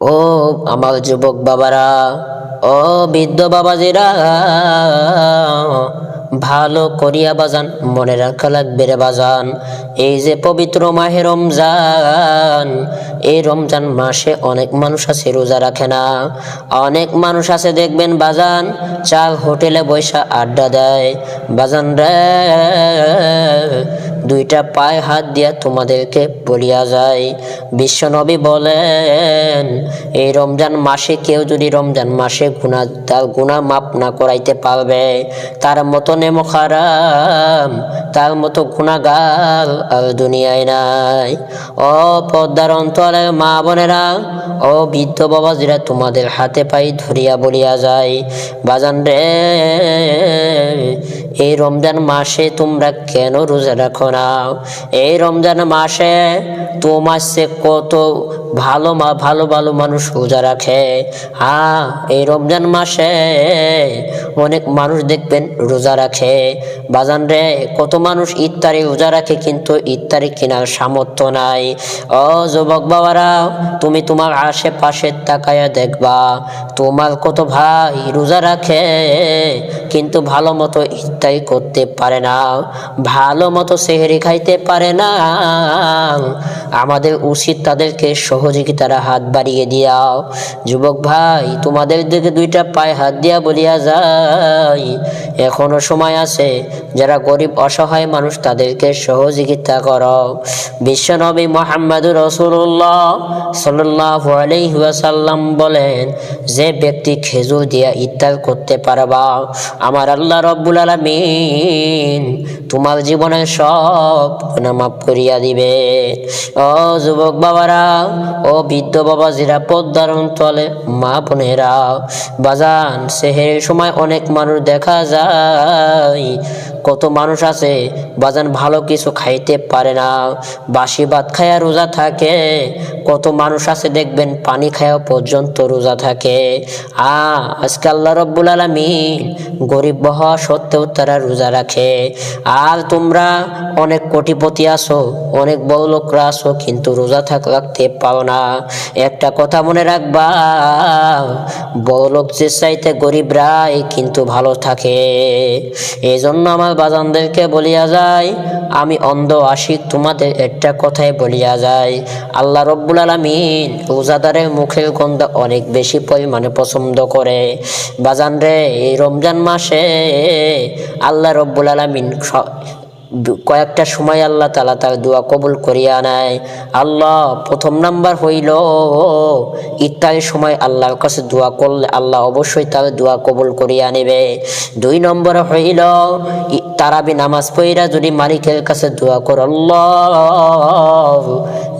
ও আমার যুবক বাবারা, ও বৃদ্ধ বাবাজিরা, ভালো করিয়া বাজান, মনে রাখা লাগবে রে বাজান। এই যে পবিত্র মাহে রমজান, এই রমজান মাসে অনেক মানুষ আছে, রোজা রাখে না। অনেক মানুষ আছে, দেখবেন বাজান, চাল হোটেলে বৈশা আড্ডা দেয়। বাজান রে দুইটা পায়ে হাত দিয়া তোমাদেরকে বলিয়া যায়, বিশ্বনবী বলেন, এই রমজান মাসে কেউ যদি রমজান মাসে গুণা তার গুণা মাপ না করাইতে পারবে, তার মতো নেমো খারাম তার মতো গুণাগার আর দুনিয়ায় নাই। ও পদ্মার অন্তরে মা বোনেরা ও বৃদ্ধ বাবা বাবাজিরা তোমাদের হাতে পাই ধরিয়া বলিয়া যায়, বাজান রে, এই রমজান মাসে তোমরা কেন রোজা রাখো না? এই রমজান মাসে তোমার সে কত ভালো মা, ভালো ভালো মানুষ রোজা রাখে। হ্যাঁ এই রমজান মাসে অনেক মানুষ দেখবেন রোজা রাখে। বাজান রে, কত মানুষ ইত্তারি রোজা রাখে কিন্তু ইত্তারি কেনার সামর্থ্য নাই। ও যুবক বাবারা, তুমি তোমার আশেপাশে তাকায়া দেখবা। তোমার কত ভাই রোজা রাখে কিন্তু ভালো মতো ইত্যাদি করতে পারে না। ভালো মতো সেহেরি খাইতে পারে না। আমাদের উচিত তাদেরকে সহযোগিতারা হাত বাড়িয়ে দিয়াও। যুবক ভাই, তোমাদের দিকে দুইটা পায়ে হাত দিয়া বলিয়া যায়। এখনও সময় আছে, যারা গরিব, অসহায় মানুষ তাদেরকে সহযোগিতা করো। বিশ্বনবী মোহাম্মদুর রসুল্লাহ সাল্লাহ আলহিহাসাল্লাম বলেন, যে ব্যক্তি খেজুর দিয়া ইত্যাদ করতে পারবা, আমার আল্লাহ রব্বুল আলমিন তোমার জীবনে সব মাফ করিয়া দিবে। ও যুবক বাবারা, ও বৃদ্ধ বাবাজিরা পদ্মার তলে মা বোনেরা, বাজান, সেহের সময় অনেক মানুষ দেখা যায় যায় কত মানুষ আছে বাজান ভালো কিছু খাইতে পারে না। বাসি ভাত খায়া রোজা থাকে, কত মানুষ আছে দেখবেন পানি খায়া পর্যন্ত রোজা থাকে। আ, আজকে আল্লাহ রব্বুল আলমিন গরিব হওয়া সত্ত্বেও তারা রোজা রাখে। আর তোমরা অনেক কোটিপতি আছো, অনেক বড় লোকরা আছো, কিন্তু রোজা থাক, রাখতে পারো না। একটা কথা মনে রাখবা বড় লোক যে চাইতে গরিবরাই কিন্তু ভালো থাকে। এই জন্য আমার বাজানদেরকে বলিয়া যায়, আমি অন্ধ আশিক তোমাদের একটা কথাই বলিয়া যায় আল্লাহ রব্বুল আলমিন রোজাদারের মুখের গন্ধ অনেক বেশি পরিমাণে পছন্দ করে। বাজান রে, এই রমজান মাসে আল্লাহ রব্বুল আলমিন কয়েকটা সময় আল্লাহ তালা তার দোয়া কবুল করিয়া নেয়। আল্লাহ প্রথম নাম্বার হইল ইত্যাদি সময় আল্লাহর কাছে দোয়া করলে আল্লাহ অবশ্যই তার দোয়া কবুল করিয়া নেবে। দুই নম্বর হইল তারাবি নামাজ পড়িরা যদি মালিকের কাছে দোয়া কর, আল্লাহ,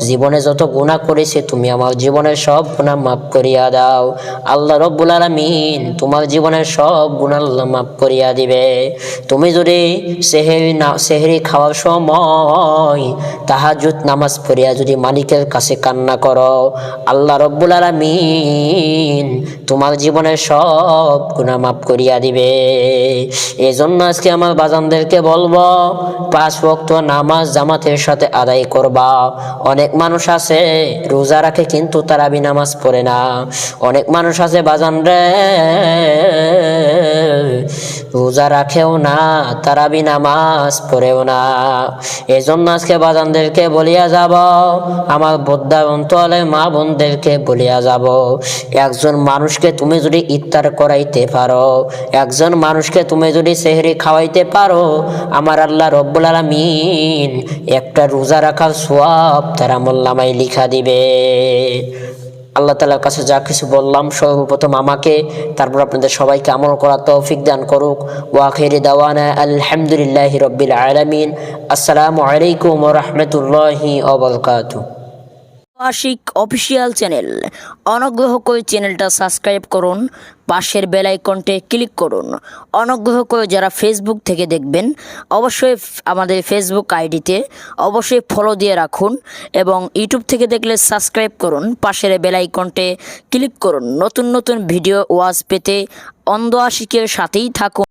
জীবনে যত গুণা করেছে তুমি আমার জীবনের সব গুণা মাফ করিয়া দাও। আল্লাহ রব্বুল আলমিন তোমার জীবনের সব গুণা আল্লাহ মাফ করিয়া দিবে। তুমি যদি সেহেরি না সেহেরি খাওয়ার সময় তাহাজুদ নামাজ পড়িয়া যদি মালিকের কাছে কান্না করো আল্লাহ রব্বুল আলমিন তোমার জীবনের সব গুণা মাফ করিয়া দিবে। এই জন্য আজকে আমার বাজানদেরকে বলব, পাঁচ ভক্ত নামাজ জামাতের সাথে আদায় করবা। অনেক মানুষ আছে, রোজা রাখে কিন্তু তারাবি নামাজ পড়ে না। অনেক মানুষ আছে, বাজান রে, রোজা রাখেও না তারাবি নামাজ পড়েও না। এই জন্য আজকে বাজানদেরকে বলিয়া যাব, আমার বোদ্ধার অন্তলে মা বোনদেরকে বলিয়া যাব, একজন মানুষকে তুমি যদি ইফতার করাইতে পারো, একজন মানুষকে তুমি যদি সেহরি খাওয়াইতে পারো, আমার আল্লাহ রব্বুল আলমিন একটা রোজা রাখার সোয়াব তারা মোল্লামাই লিখা দিবে। আল্লাহ তালার কাছে যা কিছু বললাম, সর্বপ্রথম আমাকে, তারপর আপনাদের সবাইকে আমল করার তৌফিক দান করুক। ওয়াখিরি দাওয়ানা আলহামদুলিল্লাহ রব্বিল আলমিন। আসসালামু আলাইকুম রহমতুল্লাহি অবরকাতু আশিক অফিসিয়াল চ্যানেল। অনুগ্রহ করে চ্যানেলটা সাবস্ক্রাইব করুন, পাশের বেল আইকনটে ক্লিক করুন। অনুগ্রহ করে যারা ফেসবুক থেকে দেখবেন, অবশ্যই আমাদের ফেসবুক আইডিতে অবশ্যই ফলো দিয়ে রাখুন এবং ইউটিউব থেকে দেখলে সাবস্ক্রাইব করুন, পাশের বেল আইকনটে ক্লিক করুন। নতুন নতুন ভিডিও ওয়াজ পেতে অন্ধ আশিকের সাথেই থাকুন।